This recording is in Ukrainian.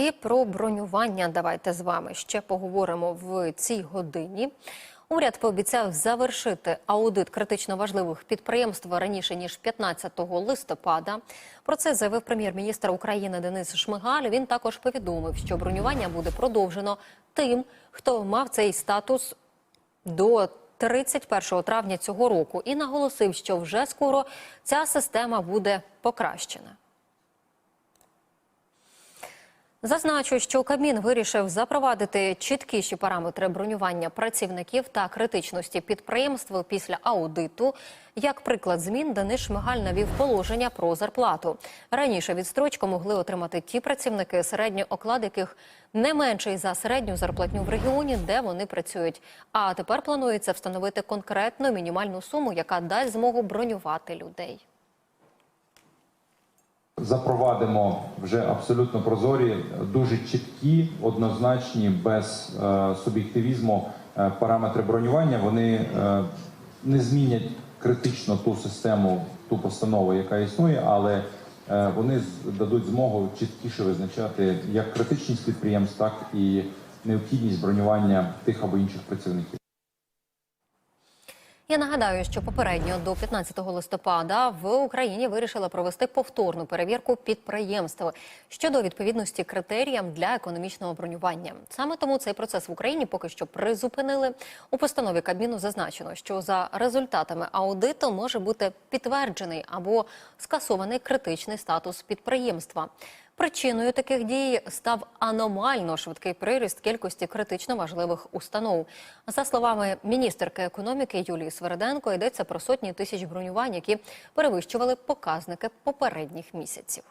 І про бронювання давайте з вами ще поговоримо в цій годині. Уряд пообіцяв завершити аудит критично важливих підприємств раніше ніж 15 листопада. Про це заявив прем'єр-міністр України Денис Шмигаль. Він також повідомив, що бронювання буде продовжено тим, хто мав цей статус до 31 травня цього року, і наголосив, що вже скоро ця система буде покращена. Зазначу, що Кабмін вирішив запровадити чіткіші параметри бронювання працівників та критичності підприємств після аудиту. Як приклад змін, Денис Шмигаль навів положення про зарплату. Раніше відстрочку могли отримати ті працівники, середній оклад яких не менший за середню зарплатню в регіоні, де вони працюють. А тепер планується встановити конкретну мінімальну суму, яка дасть змогу бронювати людей. Запровадимо вже абсолютно прозорі, дуже чіткі, однозначні, без е, суб'єктивізму е, параметри бронювання. Вони е, не змінять критично ту систему, ту постанову, яка існує, але е, вони дадуть змогу чіткіше визначати як критичність підприємств, так і необхідність бронювання тих або інших працівників. Я нагадаю, що попередньо до 15 листопада в Україні вирішили провести повторну перевірку підприємств щодо відповідності критеріям для економічного бронювання. Саме тому цей процес в Україні поки що призупинили. У постанові Кабміну зазначено, що за результатами аудиту може бути підтверджений або скасований критичний статус підприємства. Причиною таких дій став аномально швидкий приріст кількості критично важливих установ. За словами міністерки економіки Юлії Сверденко, йдеться про сотні тисяч бронювань, які перевищували показники попередніх місяців.